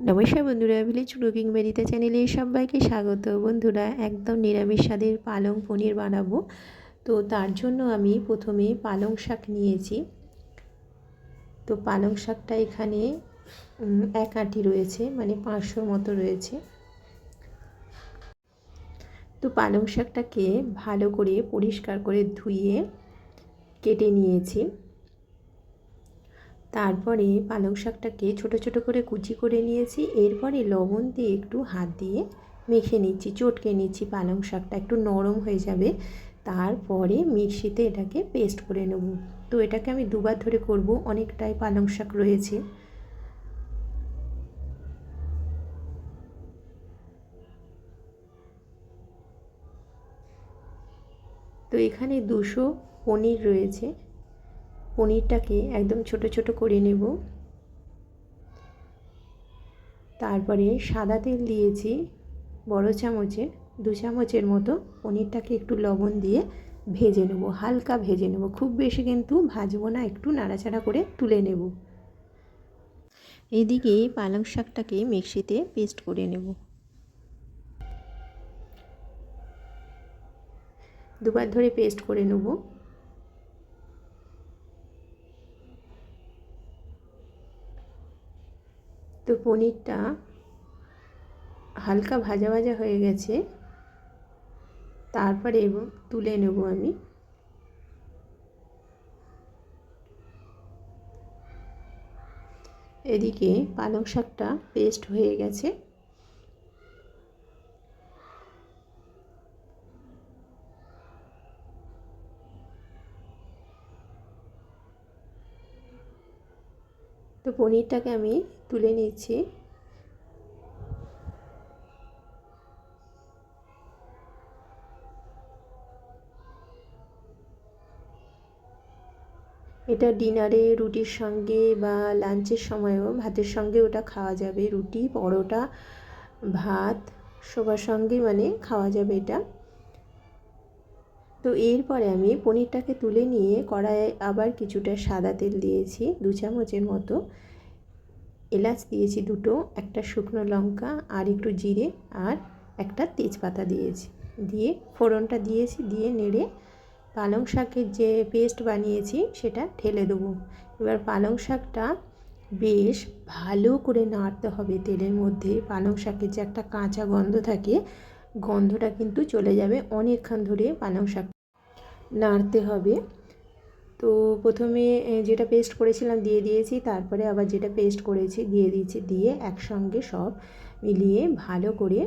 নমস্কার বন্ধুরা village cooking বেরিতে চ্যানেলে সবাইকে স্বাগত। বন্ধুরা, একদম নিরামিষ স্বাদের পালং পনির বানাবো। তো তার জন্য আমি প্রথমে পালং শাক নিয়েছি। তো পালং শাকটা এখানে এক আঁটি রয়েছে মানে পাঁচশোর মতো রয়েছে। তো পালং শাকটাকে ভালো করে পরিষ্কার করে ধুয়ে কেটে নিয়েছি। তারপরে পালং শাকটাকে ছোট ছোট করে কুচি করে নিয়েছি। এরপরে লবণ দিয়ে একটু হাত দিয়ে মেখে নিচ্ছি, চটকে নিচ্ছি পালং শাকটা, একটু নরম হয়ে যাবে। তারপরে মিক্সিতে এটাকে পেস্ট করে নেব। তো এটাকে আমি দুবার ধরে করব, অনেকটাই পালং শাক রয়েছে। তো এখানে দুশো পনির রয়েছে। পনিরটাকে একদম ছোট ছোট করে নেব। তারপরে সাদা তেল দিয়েছি বড় চামচে দু চামচের মতো পনিরটাকে একটু লবণ দিয়ে ভেজে নেব, হালকা ভেজে নেব। খুব বেশি কিন্তু ভাজবো না, একটু নাড়াচাড়া করে তুলে নেব। এদিকে পালং শাকটাকে মিক্সিতে পেস্ট করে নেব। দুবার ধরে পেস্ট করে নেব। তো পনিরটা হালকা ভাজা ভাজা হয়ে গেছে। তারপরে তুলে নেব আমি। এদিকে পালং শাকটা পেস্ট হয়ে গেছে। তো পনিরটাকে আমি তুলে নিচ্ছি এটা ডিনারে রুটির সঙ্গে বা লাঞ্চের সময়ও ভাতের সঙ্গে ওটা খাওয়া যাবে। রুটি, পরোটা, ভাত সবার সঙ্গে মানে খাওয়া যাবে এটা। তো এরপরে আমি পনিরটাকে তুলে নিয়ে কড়াইয়ে আবার কিছুটা সাদা তেল দিয়েছি, দু চামচের মতো। এলাচ দিয়েছি দুটো, একটা শুকনো লঙ্কা আর একটু জিরে আর একটা তেজপাতা দিয়েছি। দিয়ে ফোড়নটা দিয়েছি, দিয়ে নেড়ে পালং শাকের যে পেস্ট বানিয়েছি সেটা ঢেলে দেবো। এবার পালং শাকটা বেশ ভালো করে নাড়তে হবে তেলের মধ্যে। পালং শাকের যে একটা কাঁচা গন্ধ থাকে, গন্ধটা কিন্তু চলে যাবে অনেকক্ষণ ধরে পালং শাক নাড়তে হবে। তো প্রথমে যেটা পেস্ট করেছিলাম দিয়ে দিয়েছি, তারপরে আবার যেটা পেস্ট করেছি, দিয়ে দিয়েছি, দিয়ে একসঙ্গে সব মিলিয়ে ভালো করে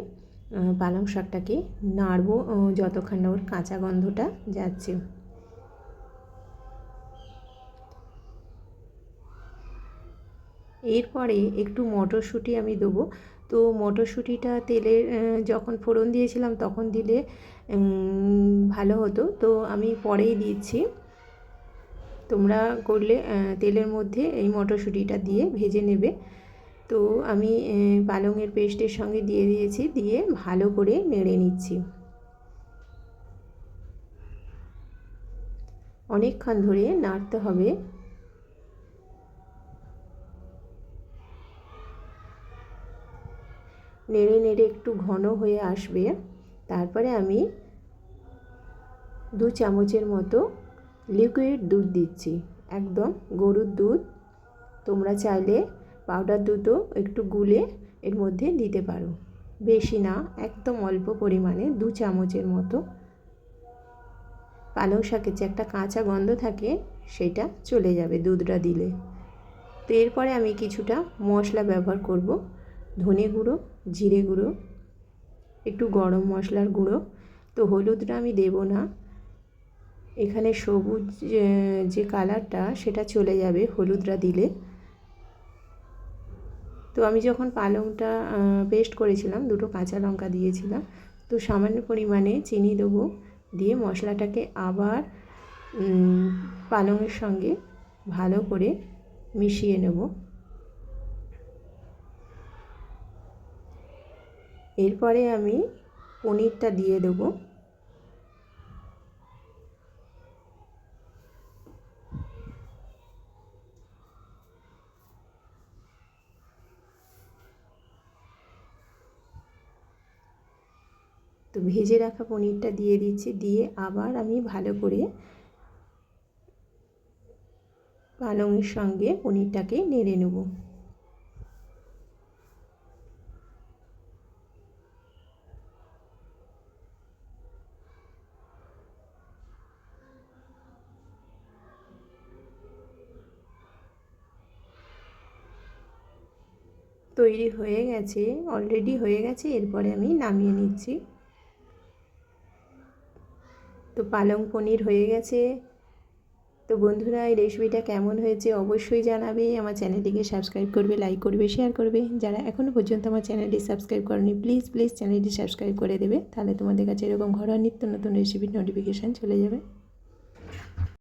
পালং শাকটাকে নাড়বো যতক্ষণ না ওর কাঁচা গন্ধটা যাচ্ছে। এরপরে একটু মটরশুঁটি আমি দেবো। তো মটরশুঁটিটা তেলের যখন ফোড়ন দিয়েছিলাম, তখন দিলে ভালো হতো। তো আমি পরেই দিচ্ছি। তোমরা করলে তেলের মধ্যে এই মটরশুঁটিটা দিয়ে ভেজে নেবে। তো আমি পালংয়ের পেস্টের সঙ্গে দিয়ে দিয়েছি, দিয়ে ভালো করে নেড়ে নিচ্ছি। অনেকক্ষণ ধরে নাড়তে হবে। নেড়ে নেড়ে একটু ঘন হয়ে আসবে। তারপরে আমি দু চামচের মতো লিকুইড দুধ দিচ্ছি। একদম গরুর দুধ। তোমরা চাইলে পাউডার দুধও একটু গুলে এর মধ্যে দিতে পারো। বেশি না, একদম অল্প পরিমাণে, দু চামচের মতো। পালং শাকের যে একটা কাঁচা গন্ধ থাকে, সেটা চলে যাবে দুধটা দিলে। তো এরপরে আমি কিছুটা মশলা ব্যবহার করব। ধনে গুঁড়ো, জিরে গুঁড়ো, একটু গরম মশলার গুঁড়ো। তো হলুদটা আমি দেব না। এখানে সবুজ, যে কালারটা সেটা চলে যাবে হলুদটা দিলে। তো আমি যখন পালংটা পেস্ট করেছিলাম, দুটো কাঁচা লঙ্কা দিয়েছিলাম, তো সামান্য পরিমাণে চিনি দেবো, দিয়ে মশলাটাকে আবার পালংয়ের সঙ্গে ভালো করে মিশিয়ে নেব। এরপরে আমি পনিরটা দিয়ে দেবো। তো ভেজে রাখা পনিরটা দিয়ে দিচ্ছি, দিয়ে আবার আমি ভালো করে পালংয়ের সঙ্গে পনিরটাকে নেড়ে নেব। তৈরি হয়ে গেছে, অলরেডি হয়ে গেছে, এরপরে আমি নামিয়ে নিচ্ছি। তো পালং পনির হয়ে গেছে। তো বন্ধুরা, এই রেসিপিটা কেমন হয়েছে অবশ্যই জানাবে। আমার চ্যানেলটিকে সাবস্ক্রাইব করবে লাইক করবে শেয়ার করবে। যারা এখনও পর্যন্ত আমার চ্যানেলটি সাবস্ক্রাইব করেনি প্লিজ প্লিজ চ্যানেলটি সাবস্ক্রাইব করে দেবে। তাহলে তোমাদের কাছে এরকম ঘরোয়া নিত্য নতুন রেসিপির নোটিফিকেশান চলে যাবে।